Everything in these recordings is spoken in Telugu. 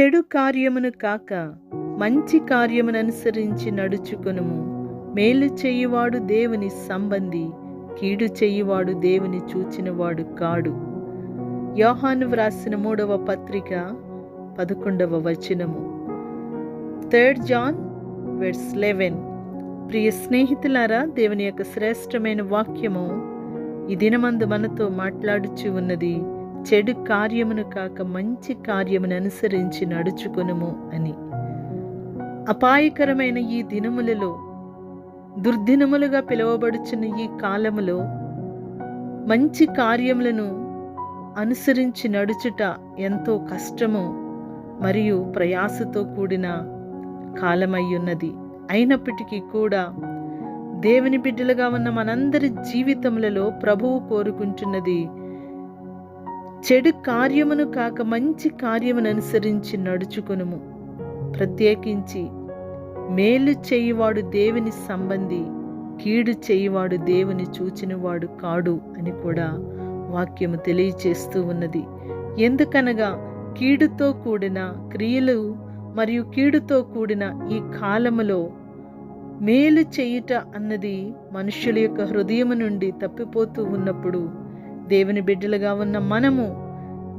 చెడు కార్యమును కాక మంచి కార్యమును అనుసరించి నడుచుకొనుము. మేలు చేయువాడు దేవుని సంబంధి కీడు చేయువాడు దేవుని చూచినవాడు కాడు. యోహాను వ్రాసిన మూడవ పత్రిక పదకొండవ వచనము. థర్డ్ జాన్ వెర్స్ లెవెన్ ప్రియ స్నేహితులారా దేవుని యొక్క శ్రేష్టమైన వాక్యము ఈ దినమందు మనతో మాట్లాడుచు ఉన్నది. చెడు కార్యమును కాక మంచి కార్యమును అనుసరించి నడుచుకొనుము అని. అపాయకరమైన ఈ దినములలో దుర్దినములుగా పిలువబడుచున్న ఈ కాలములో మంచి కార్యములను అనుసరించి నడుచుట ఎంతో కష్టము మరియు ప్రయాసతో కూడిన కాలమయ్యున్నది అయినప్పటికీ కూడా దేవుని బిడ్డలుగా ఉన్న మనందరి జీవితములలో ప్రభువు కోరుకుంటున్నది చెడు కార్యమును కాక మంచి కార్యమును అనుసరించి నడుచుకునుము. ప్రత్యేకించి మేలు చేయువాడు దేవుని సంబంధి కీడు చేయువాడు దేవుని చూచినవాడు కాడు అని కూడా వాక్యము తెలియచేస్తూ ఉన్నది. ఎందుకనగా కీడుతో కూడిన క్రియలు మరియు కీడుతో కూడిన ఈ కాలములో మేలు చేయుట అన్నది మనుషుల యొక్క హృదయము నుండి తప్పిపోతూ ఉన్నప్పుడు దేవుని బిడ్డలుగా ఉన్న మనము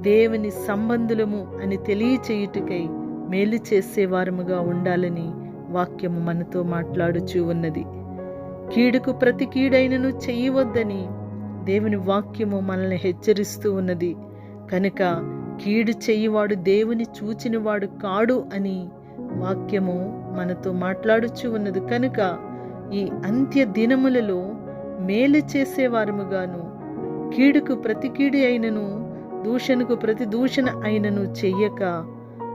దేవుని సంబంధులము అని తెలియచేయుటకై మేలు చేసేవారముగా ఉండాలని వాక్యము మనతో మాట్లాడుచూ ఉన్నది. కీడుకు ప్రతి కీడైనను చేయవద్దని దేవుని వాక్యము మనల్ని హెచ్చరిస్తూ ఉన్నది. కనుక కీడు చెయ్యివాడు దేవుని చూచినవాడు కాడు అని వాక్యము మనతో మాట్లాడుచు ఉన్నది. కనుక ఈ అంత్య దినములలో మేలు చేసేవారముగాను కీడుకు ప్రతి కీడు అయినను దూషణకు ప్రతి దూషణ అయినను చెయ్యక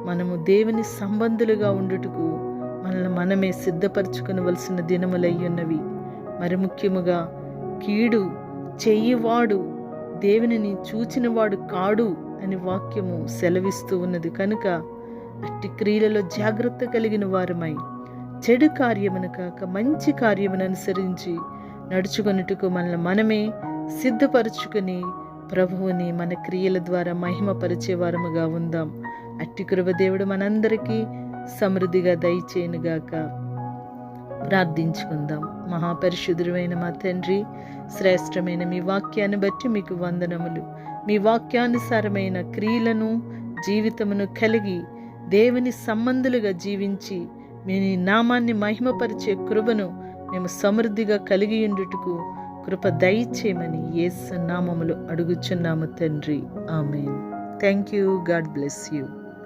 మనము దేవుని సంబంధులుగా ఉండుటకు మనల్ని మనమే సిద్ధపరచుకునవలసిన దినములయ్యున్నవి. మరి ముఖ్యముగా కీడు చెయ్యివాడు దేవునిని చూచినవాడు కాడు అని వాక్యము సెలవిస్తూ ఉన్నది. కనుక అట్టి క్రియలలో జాగ్రత్త కలిగిన వారమై చెడు కార్యమును కాక మంచి కార్యమును అనుసరించి నడుచుకొనుటకు మనల్ని మనమే సిద్ధపరుచుకుని ప్రభువుని మన క్రియల ద్వారా మహిమపరిచే వారముగా ఉందాం. అట్టి కృపదేవుడు మనందరికీ సమృద్ధిగా దయచేయనుగాక. ప్రార్థించుకుందాం. మహాపరిశుద్ధుడైన మా తండ్రి శ్రేష్టమైన మీ వాక్యాన్ని బట్టి మీకు వందనములు. మీ వాక్యానుసారమైన క్రియలను జీవితమును కలిగి దేవుని సంబంధులుగా జీవించి మీ నామాన్ని మహిమపరిచే కృపను మేము సమృద్ధిగా కలిగి ఉండుటకు కృప దయచేయమని యేసు నామములు అడుగుచున్నాము తండ్రి. Amen. Thank you God bless you